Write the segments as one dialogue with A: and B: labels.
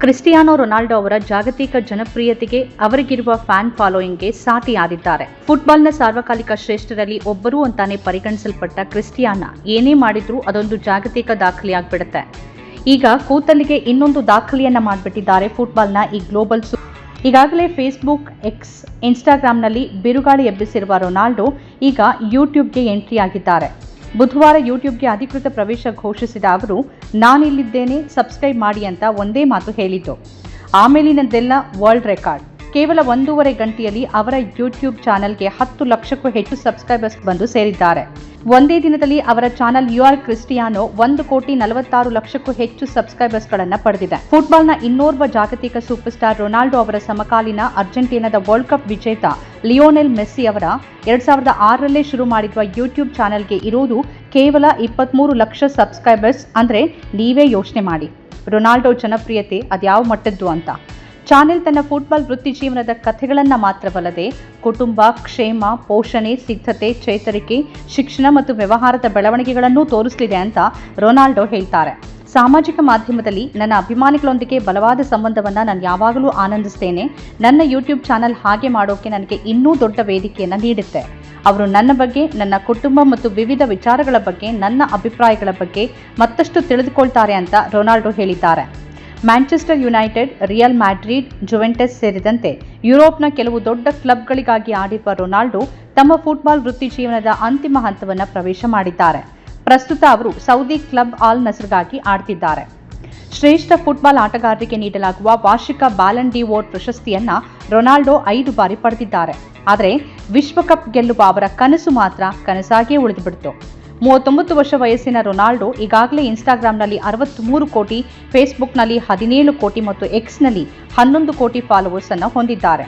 A: Cristiano Ronaldo ಅವರ ಜಾಗತಿಕ ಜನಪ್ರಿಯತೆಗೆ ಅವರಿಗಿರುವ fan ಫಾಲೋಯಿಂಗ್ಗೆ ಸಾಟಿಯಾದಿದ್ದಾರೆ ಫುಟ್ಬಾಲ್ನ ಸಾರ್ವಕಾಲಿಕ ಶ್ರೇಷ್ಠರಲ್ಲಿ ಒಬ್ಬರು ಅಂತಾನೆ ಪರಿಗಣಿಸಲ್ಪಟ್ಟ ಕ್ರಿಸ್ಟಿಯಾನ ಏನೇ ಮಾಡಿದ್ರೂ ಅದೊಂದು ಜಾಗತಿಕ ದಾಖಲೆಯಾಗ್ಬಿಡುತ್ತೆ. ಈಗ ಕೂತಲ್ಲಿಗೆ ಇನ್ನೊಂದು ದಾಖಲೆಯನ್ನ ಮಾಡಿಬಿಟ್ಟಿದ್ದಾರೆ ಫುಟ್ಬಾಲ್ನ ಈ ಗ್ಲೋಬಲ್ ಈಗಾಗಲೇ ಫೇಸ್ಬುಕ್ ಎಕ್ಸ್ ಇನ್ಸ್ಟಾಗ್ರಾಮ್ನಲ್ಲಿ ಬಿರುಗಾಳಿ ಎಬ್ಬಿಸಿರುವ ರೊನಾಲ್ಡೋ ಈಗ ಯೂಟ್ಯೂಬ್ಗೆ ಎಂಟ್ರಿ ಆಗಿದ್ದಾರೆ ಬುಧವಾರ ಯೂಟ್ಯೂಬ್ಗೆ ಅಧಿಕೃತ ಪ್ರವೇಶ ಘೋಷಿಸಿದ ಅವರು ನಾನಿಲ್ಲಿದ್ದೇನೆ ಸಬ್ಸ್ಕ್ರೈಬ್ ಮಾಡಿ ಅಂತ ಒಂದೇ ಮಾತು ಹೇಳಿದ್ದು. ಆಮೇಲಿನದ್ದೆಲ್ಲ ವರ್ಲ್ಡ್ ರೆಕಾರ್ಡ್. ಕೇವಲ ಒಂದೂವರೆ ಗಂಟೆಯಲ್ಲಿ ಅವರ ಯೂಟ್ಯೂಬ್ ಚಾನೆಲ್ಗೆ ಹತ್ತು ಲಕ್ಷಕ್ಕೂ ಹೆಚ್ಚು ಸಬ್ಸ್ಕ್ರೈಬರ್ಸ್ ಬಂದು ಸೇರಿದ್ದಾರೆ. ಒಂದೇ ದಿನದಲ್ಲಿ ಅವರ ಚಾನೆಲ್ ಯು ಆರ್ ಕ್ರಿಸ್ಟಿಯಾನೋ ಒಂದು ಕೋಟಿ ನಲವತ್ತಾರು ಲಕ್ಷಕ್ಕೂ ಹೆಚ್ಚು ಸಬ್ಸ್ಕ್ರೈಬರ್ಸ್ಗಳನ್ನು ಪಡೆದಿದೆ. ಫುಟ್ಬಾಲ್ನ ಇನ್ನೋರ್ವ ಜಾಗತಿಕ ಸೂಪರ್ ಸ್ಟಾರ್ ರೊನಾಲ್ಡೋ ಅವರ ಸಮಕಾಲೀನ ಅರ್ಜೆಂಟೀನಾದ ವರ್ಲ್ಡ್ ಕಪ್ ವಿಜೇತ ಲಿಯೋನೆಲ್ ಮೆಸ್ಸಿ ಅವರ ಎರಡ್ ಸಾವಿರದ ಆರರಲ್ಲೇ ಶುರು ಮಾಡಿರುವ ಯೂಟ್ಯೂಬ್ ಚಾನೆಲ್ಗೆ ಇರೋದು ಕೇವಲ ಇಪ್ಪತ್ಮೂರು ಲಕ್ಷ ಸಬ್ಸ್ಕ್ರೈಬರ್ಸ್ ಅಂದರೆ ನೀವೇ ಯೋಚನೆ ಮಾಡಿ. ರೊನಾಲ್ಡೋ ಜನಪ್ರಿಯತೆ ಅದ್ಯಾವ ಮಟ್ಟದ್ದು ಅಂತ. ಚಾನೆಲ್ ತನ್ನ ಫುಟ್ಬಾಲ್ ವೃತ್ತಿ ಜೀವನದ ಕಥೆಗಳನ್ನು ಮಾತ್ರವಲ್ಲದೆ ಕುಟುಂಬ, ಕ್ಷೇಮ, ಪೋಷಣೆ, ಸಿದ್ಧತೆ, ಚೇತರಿಕೆ, ಶಿಕ್ಷಣ ಮತ್ತು ವ್ಯವಹಾರದ ಬೆಳವಣಿಗೆಗಳನ್ನೂ ತೋರಿಸಲಿದೆ ಅಂತ ರೊನಾಲ್ಡೊ ಹೇಳ್ತಾರೆ. ಸಾಮಾಜಿಕ ಮಾಧ್ಯಮದಲ್ಲಿ ನನ್ನ ಅಭಿಮಾನಿಗಳೊಂದಿಗೆ ಬಲವಾದ ಸಂಬಂಧವನ್ನು ನಾನು ಯಾವಾಗಲೂ ಆನಂದಿಸ್ತೇನೆ. ನನ್ನ ಯೂಟ್ಯೂಬ್ ಚಾನೆಲ್ ಹಾಗೆ ಮಾಡೋಕೆ ನನಗೆ ಇನ್ನೂ ದೊಡ್ಡ ವೇದಿಕೆಯನ್ನು ನೀಡುತ್ತೆ. ಅವರು ನನ್ನ ಬಗ್ಗೆ, ನನ್ನ ಕುಟುಂಬ ಮತ್ತು ವಿವಿಧ ವಿಚಾರಗಳ ಬಗ್ಗೆ, ನನ್ನ ಅಭಿಪ್ರಾಯಗಳ ಬಗ್ಗೆ ಮತ್ತಷ್ಟು ತಿಳಿದುಕೊಳ್ತಾರೆ ಅಂತ ರೊನಾಲ್ಡೋ ಹೇಳಿದ್ದಾರೆ. Manchester United, real Madrid, Juventus ಸೇರಿದಂತೆ ಯುರೋಪ್ನ ಕೆಲವು ದೊಡ್ಡ ಕ್ಲಬ್ಗಳಿಗಾಗಿ ಆಡಿರುವ ರೊನಾಲ್ಡೋ ತಮ್ಮ ಫುಟ್ಬಾಲ್ ವೃತ್ತಿ ಜೀವನದ ಅಂತಿಮ ಹಂತವನ್ನು ಪ್ರವೇಶ ಮಾಡಿದ್ದಾರೆ. ಪ್ರಸ್ತುತ ಅವರು ಸೌದಿ ಕ್ಲಬ್ ಆಲ್ ನಸರ್ಗಾಗಿ ಆಡ್ತಿದ್ದಾರೆ. ಶ್ರೇಷ್ಠ ಫುಟ್ಬಾಲ್ ಆಟಗಾರರಿಗೆ ನೀಡಲಾಗುವ ವಾರ್ಷಿಕ ಬ್ಯಾಲನ್ ಡಿ ಪ್ರಶಸ್ತಿಯನ್ನ ರೊನಾಲ್ಡೊ ಐದು ಬಾರಿ ಪಡೆದಿದ್ದಾರೆ. ಆದರೆ ವಿಶ್ವಕಪ್ ಗೆಲ್ಲುವ ಅವರ ಕನಸು ಮಾತ್ರ ಕನಸಾಗಿಯೇ ಉಳಿದುಬಿಡ್ತು. ಮೂವತ್ತೊಂಬತ್ತು ವರ್ಷ ವಯಸ್ಸಿನ ರೊನಾಲ್ಡೋ ಈಗಾಗಲೇ ಇನ್ಸ್ಟಾಗ್ರಾಂನಲ್ಲಿ ಅರವತ್ತ್ಮೂರು ಕೋಟಿ, ಫೇಸ್ಬುಕ್ನಲ್ಲಿ ಹದಿನೇಳು ಕೋಟಿ ಮತ್ತು ಎಕ್ಸ್ನಲ್ಲಿ ಹನ್ನೊಂದು ಕೋಟಿ ಫಾಲೋವರ್ಸ್ ಅನ್ನು ಹೊಂದಿದ್ದಾರೆ.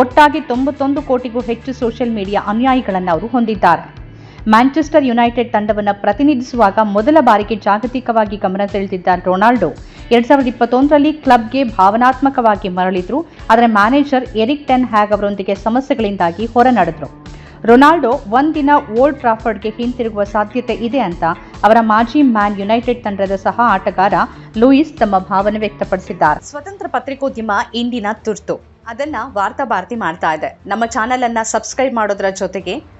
A: ಒಟ್ಟಾಗಿ ತೊಂಬತ್ತೊಂದು ಕೋಟಿಗೂ ಹೆಚ್ಚು ಸೋಷಿಯಲ್ ಮೀಡಿಯಾ ಅನುಯಾಯಿಗಳನ್ನು ಅವರು ಹೊಂದಿದ್ದಾರೆ. ಮ್ಯಾಂಚೆಸ್ಟರ್ ಯುನೈಟೆಡ್ ತಂಡವನ್ನು ಪ್ರತಿನಿಧಿಸುವಾಗ ಮೊದಲ ಬಾರಿಗೆ ಜಾಗತಿಕವಾಗಿ ಗಮನ ಸೆಳೆದಿದ್ದ ರೊನಾಲ್ಡೋ, ಎರಡ್ ಸಾವಿರದ ಇಪ್ಪತ್ತೊಂದರಲ್ಲಿ ಕ್ಲಬ್ಗೆ ಭಾವನಾತ್ಮಕವಾಗಿ ಮರಳಿದ್ರು, ಆದರೆ ಮ್ಯಾನೇಜರ್ ಎರಿಕ್ ಟೆನ್ ಹ್ಯಾಗ್ ಅವರೊಂದಿಗೆ ಸಮಸ್ಯೆಗಳಿಂದಾಗಿ ಹೊರ ನಡೆದ್ರು ರೊನಾಲ್ಡೋ ಒಂದಿನ ಓಲ್ಡ್ ಟ್ರಾಫರ್ಡ್ಗೆ ಹಿಂತಿರುಗುವ ಸಾಧ್ಯತೆ ಇದೆ ಅಂತ ಅವರ ಮಾಜಿ ಮ್ಯಾನ್ ಯುನೈಟೆಡ್ ತಂಡದ ಸಹ ಆಟಗಾರ ಲೂಯಿಸ್ ತಮ್ಮ ಭಾವನೆ ವ್ಯಕ್ತಪಡಿಸಿದ್ದಾರೆ.
B: ಸ್ವತಂತ್ರ ಪತ್ರಿಕೋದ್ಯಮ ಇಂದಿನ ತುರ್ತು. ಅದನ್ನ ವಾರ್ತಾ ಭಾರತಿ ಮಾಡ್ತಾ ಇದೆ. ನಮ್ಮ ಚಾನೆಲ್ ಅನ್ನ ಸಬ್ಸ್ಕ್ರೈಬ್ ಮಾಡೋದ್ರ ಜೊತೆಗೆ